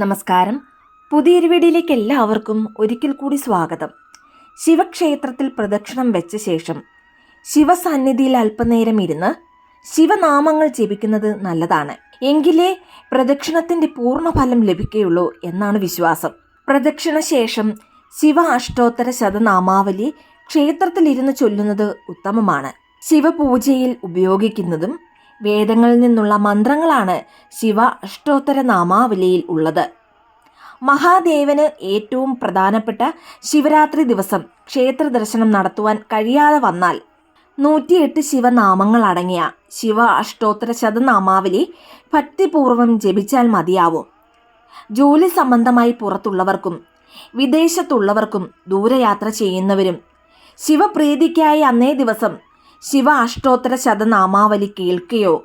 നമസ്കാരം. പുതിയൊരു എല്ലാവർക്കും ഒരിക്കൽ കൂടി സ്വാഗതം. ശിവക്ഷേത്രത്തിൽ പ്രദക്ഷിണം വെച്ച ശേഷം ശിവസന്നിധിയിൽ അല്പനേരം ഇരുന്ന് ശിവനാമങ്ങൾ ജപിക്കുന്നത് നല്ലതാണ്. എങ്കിലേ പ്രദക്ഷിണത്തിന്റെ പൂർണഫലം ലഭിക്കുകയുള്ളൂ എന്നാണ് വിശ്വാസം. പ്രദക്ഷിണ ശേഷം ശിവ അഷ്ടോത്തര ശതനാമാവലി ക്ഷേത്രത്തിലിരുന്ന് ചൊല്ലുന്നത് ഉത്തമമാണ്. ശിവപൂജയിൽ ഉപയോഗിക്കുന്നതും വേദങ്ങളിൽ നിന്നുള്ള മന്ത്രങ്ങളാണ് ശിവ അഷ്ടോത്തര നാമാവലിയിൽ ഉള്ളത്. മഹാദേവന് ഏറ്റവും പ്രധാനപ്പെട്ട ശിവരാത്രി ദിവസം ക്ഷേത്ര ദർശനം നടത്തുവാൻ കഴിയാതെ വന്നാൽ നൂറ്റിയെട്ട് ശിവനാമങ്ങൾ അടങ്ങിയ ശിവ അഷ്ടോത്തര ശതനാമാവലി ഭക്തിപൂർവം ജപിച്ചാൽ മതിയാവും. ജോലി സംബന്ധമായി പുറത്തുള്ളവർക്കും വിദേശത്തുള്ളവർക്കും ദൂരയാത്ര ചെയ്യുന്നവരും ശിവപ്രീതിക്കായി അന്നേ ദിവസം ശിവ അഷ്ടോത്തര ശതനാമാവലി കേൾക്കുകയോ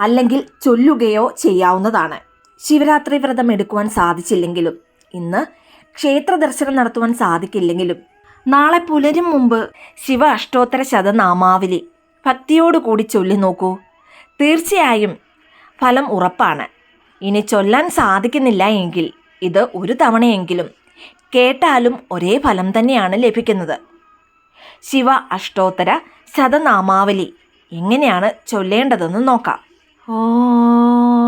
അല്ലെങ്കിൽ ചൊല്ലുകയോ ചെയ്യാവുന്നതാണ്. ശിവരാത്രി വ്രതം എടുക്കുവാൻ സാധിച്ചില്ലെങ്കിലും ഇന്ന് ക്ഷേത്ര ദർശനം നടത്തുവാൻ സാധിക്കില്ലെങ്കിലും നാളെ പുലരും മുമ്പ് ശിവ അഷ്ടോത്തര ശതനാമാവലി ഭക്തിയോടുകൂടി ചൊല്ലി നോക്കൂ. തീർച്ചയായും ഫലം ഉറപ്പാണ്. ഇനി ചൊല്ലാൻ സാധിക്കുന്നില്ല എങ്കിൽ ഇത് ഒരു തവണയെങ്കിലും കേട്ടാലും ഒരേ ഫലം തന്നെയാണ് ലഭിക്കുന്നത്. ശിവ അഷ്ടോത്തര ശതനാമാവലി എങ്ങനെയാണ് ചൊല്ലേണ്ടതെന്ന് നോക്കാം. ഓം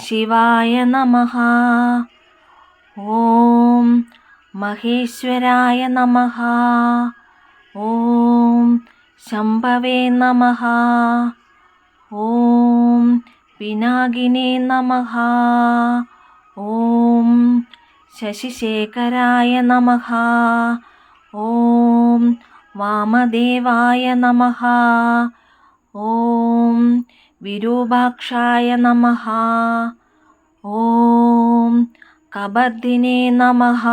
ശിവായ നമഃ. ഓം മഹേശ്വരായ നമഃ. ഓം ശംഭവേ നമഃ. ഓം പിനാകിനേ നമഃ. ഓം ശശിശേഖരായ നമഃ. ഓം വാമദേവായ നമഃ. ഓം വിരൂപാക്ഷായ നമഃ. ഓം കബർദിനേ നമഃ.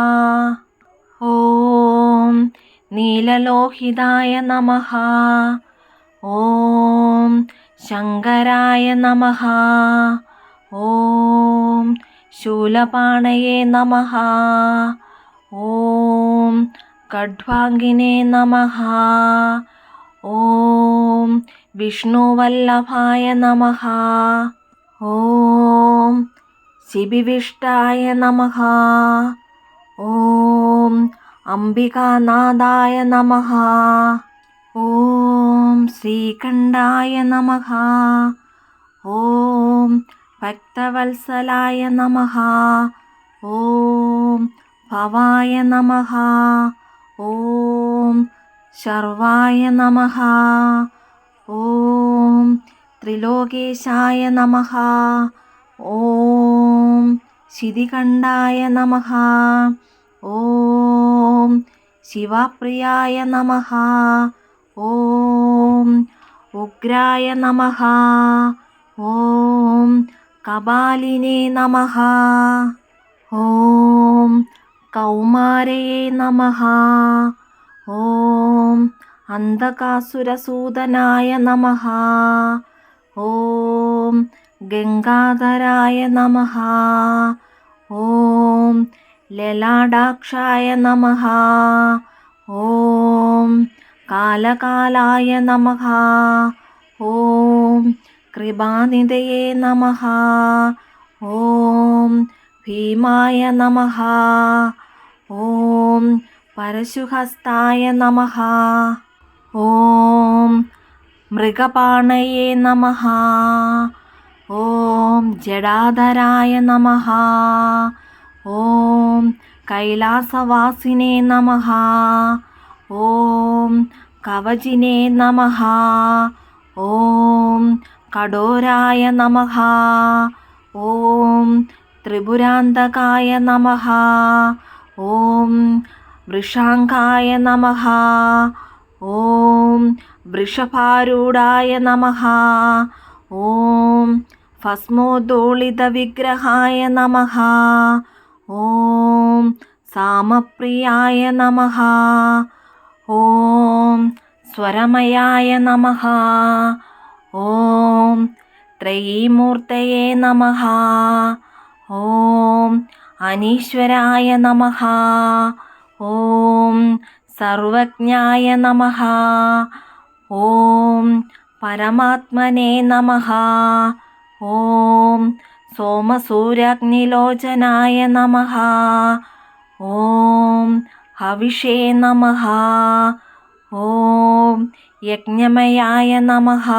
ഓം നീലലോഹിതായ നമഃ. ഓം ശങ്കരായ നമഃ. ഓം ശൂലപാണയേ നമഃ. ഓം കഡ്വാങ്കിനേ നമഃ. ഓം വിഷ്ണുവല്ലഭായ നമഃ. ഓം ശിബിവിഷ്ടായ നമഃ. ഓം അംബികാനാഥായ നമഃ. ഓം ശ്രീകണ്ഠായ നമഃ. ഓം ഭക്തവത്സലായ നമഃ. ഓം ഭവായ നമഃ. ഓം ശർവായ നമഃ. ഓം ത്രിലോകേശായ നമഃ. ഓം ശിതികണ്ഠായ നമഃ. ഓം ശിവപ്രിയായ നമഃ. ഓം ഉഗ്രായ നമഃ. ഓം കപാലിനെ നമഃ. ഓം കൗമാരയേ നമഃ. ഓം അന്ധകാസുരസൂദനായ നമ. ഓം ഗംഗാധരായ നമ. ഓം ലലാടാക്ഷായ നമ. ഓം കാലകാലായ നമ. ഓം കൃപാനിധയേ നമ. ഓം ഭീമായ നമ. ഓം പരശുഹസ്തായ നമഃ. ഓം മൃഗപാണയേ നമഃ. ഓം ജഡാധരായ നമഃ. ഓം കൈലാസവാസിനേ നമഃ. ഓം കവചിനേ നമഃ. ഓം കടോരായ നമഃ. ഓം ത്രിപുരാന്തകായ നമഃ. ഓം വൃഷാങ്കായ നമഃ. ഓം വൃഷഭാരൂഢായ നമഃ. ഓം ഭസ്മോദോളിതവിഗ്രഹായ നമഃ. ഓം സാമപ്രിയായ നമഃ. ഓം സ്വരമയായ നമഃ. ഓം ത്രയീമൂർത്തയേ നമഃ. ഓം അനീശ്വരായ നമഃ. ഓം സർവജ്ഞായ നമഃ. ഓം പരമാത്മനേ നമഃ. ഓം സോമസൂരാഗ്നിലോചനായ നമഃ. ഓം ഹവിഷേ നമഃ. ഓം യജ്ഞമയായ നമഃ.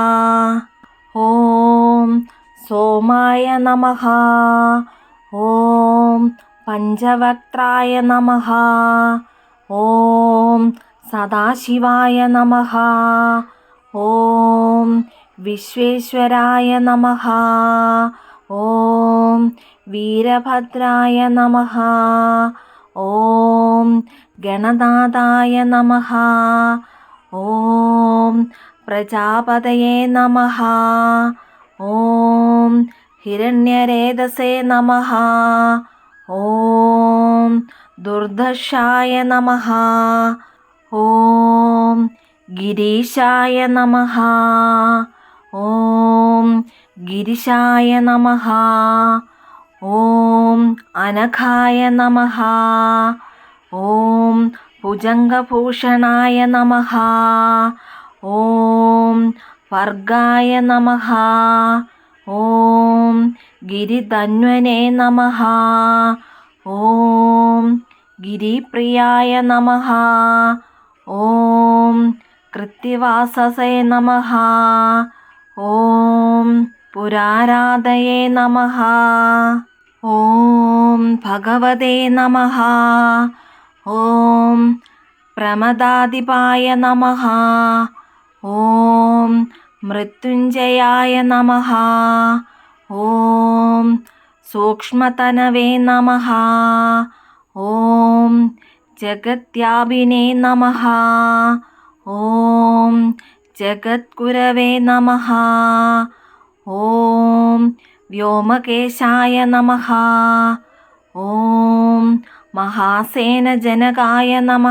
ഓം സോമായ നമഃ. ഓം പഞ്ചവക്ത്രായ നമഃ. ഓം സദാശിവായ നമ. ഓം വിശ്വേശ്വരായ നമഃ. ഓം വീരഭദ്രായ നമഃ. ഓം ഗണനാഥായ നമഃ. ഓം പ്രജാപതയേ നമഃ. ഓം ഹിരണ്യരേതസേ നമഃ. നമ നമഃ. ഓം ഗിരീശായ നമ. ഓം ഗിരിശായ നമ. ഓം അനഘായ നമ. ഓം ഭുജംഗഭൂഷണായ നമ. ഓം വർഗായ നമ. ഓം ഗിരിധന്വനേ നമഃ. ഓം ഗിരിപ്രിയായ നമഃ. ഓം കൃത്തിവാസസേ നമഃ. ഓം പുരാരാധയേ നമഃ. ഓം ഭഗവതേ നമഃ. ഓം പ്രമദാധിപായ നമഃ. ഓം മൃത്യുഞ്ജയായ നമഃ. ഓം സൂക്ഷ്മതനവേ നമ. ഓം ജഗത്യാപിനേ നമ. ഓം ജഗദ്ഗുരവേ നമ. ഓം വ്യോമകേശായ നമ. ഓം മഹാസേനജനകായ നമ.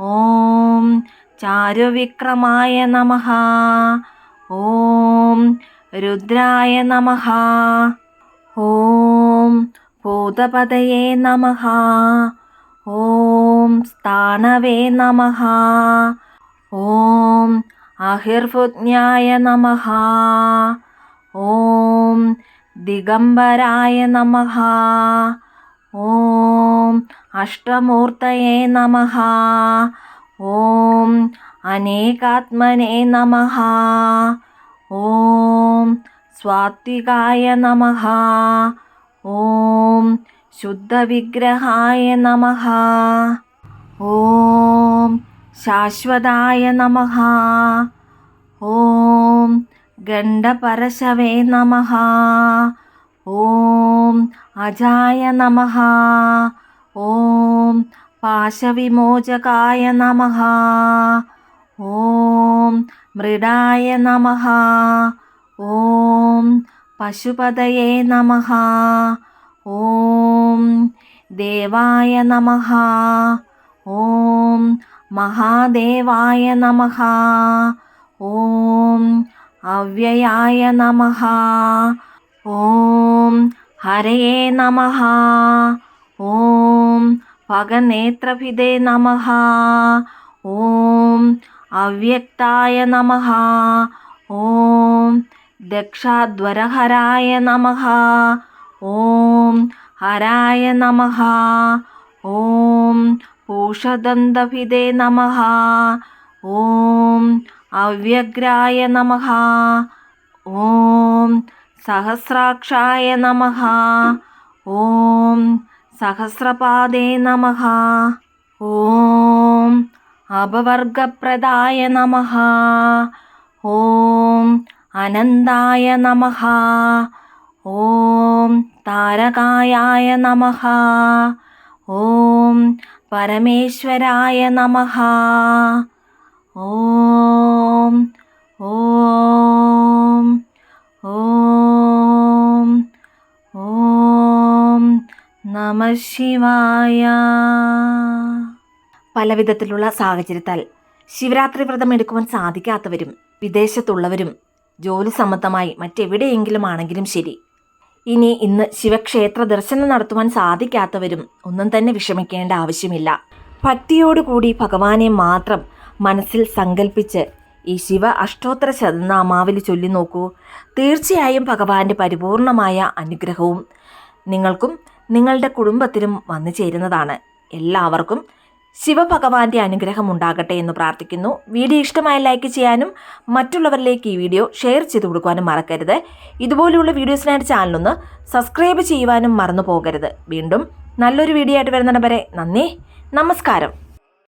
ഓം ചാരുവിക്രമായ നമ. ഓം രുദ്രായ നമഃ. ഓം ഭൂതപതയേ നമഃ ഓം സ്ഥാനവേ നമഃ ഓം അഹിർഭുജ്ഞായ നമഃ ഓം ദിഗംബരായ നമഃ ഓം അഷ്ടമൂർത്തയേ നമഃ ഓം അനേകാത്മനേ നമഃ ഓം സ്വാത്വികായ നമ. ഓം ശുദ്ധവിഗ്രഹായ നമ. ഓം ശാശ്വതായ നമ. ഓം ഗണ്ഡപരശവേ നമ. ഓം അജായ നമ. ഓം പാശവിമോചകായ നമ. ഓം മൃഡായ നമഃ. ഓം പശുപതയേ നമഃ. ഓം ദേവായ നമഃ. ഓം മഹാദേവായ നമഃ. ഓം അവ്യയായ നമഃ. ഓം ഹരയേ നമഃ. ഓം പകനേത്രഭിതേ നമഃ. ഓം അവ്യക്തായ നമഃ. ഓം ദക്ഷാധ്വരഹരായ നമഃ. ഓം ഹരായ നമഃ. ഓം പൂഷദന്തഭിതേ നമഃ. ഓം അവ്യഗ്രായ നമഃ. ഓം സഹസ്രാക്ഷായ നമഃ. ഓം സഹസ്രപാദേ നമഃ. ഓം അപവർഗപ്രദായ നമഃ. ഓം അനന്തായ നമഃ. ഓം താരകായായ നമഃ. ഓം പരമേശ്വരായ നമഃ. ഓം ഓം ഓം ഓം നമ ശിവായ. പലവിധത്തിലുള്ള സാഹചര്യത്താൽ ശിവരാത്രി വ്രതം എടുക്കുവാൻ സാധിക്കാത്തവരും വിദേശത്തുള്ളവരും ജോലി സംബന്ധമായി മറ്റെവിടെയെങ്കിലും ആണെങ്കിലും ശരി. ഇനി ഇന്ന് ശിവക്ഷേത്ര ദർശനം നടത്തുവാൻ സാധിക്കാത്തവരും ഒന്നും തന്നെ വിഷമിക്കേണ്ട ആവശ്യമില്ല. ഭക്തിയോടുകൂടി ഭഗവാനെ മാത്രം മനസ്സിൽ സങ്കല്പിച്ച് ഈ ശിവ അഷ്ടോത്തര ശതനാമാവിൽ ചൊല്ലി നോക്കൂ. തീർച്ചയായും ഭഗവാന്റെ പരിപൂർണമായ അനുഗ്രഹവും നിങ്ങൾക്കും നിങ്ങളുടെ കുടുംബത്തിനും വന്നു ചേരുന്നതാണ്. എല്ലാവർക്കും ശിവഭഗവാന്റെ അനുഗ്രഹം ഉണ്ടാകട്ടെ എന്ന് പ്രാർത്ഥിക്കുന്നു. വീഡിയോ ഇഷ്ടമായ ലൈക്ക് ചെയ്യാനും മറ്റുള്ളവരിലേക്ക് ഈ വീഡിയോ ഷെയർ ചെയ്ത് കൊടുക്കുവാനും മറക്കരുത്. ഇതുപോലെയുള്ള വീഡിയോസിനായിട്ട് ചാനലൊന്ന് സബ്സ്ക്രൈബ് ചെയ്യുവാനും മറന്നു പോകരുത് വീണ്ടും നല്ലൊരു വീഡിയോ ആയിട്ട് വരുന്നവരെ നന്ദി. നമസ്കാരം.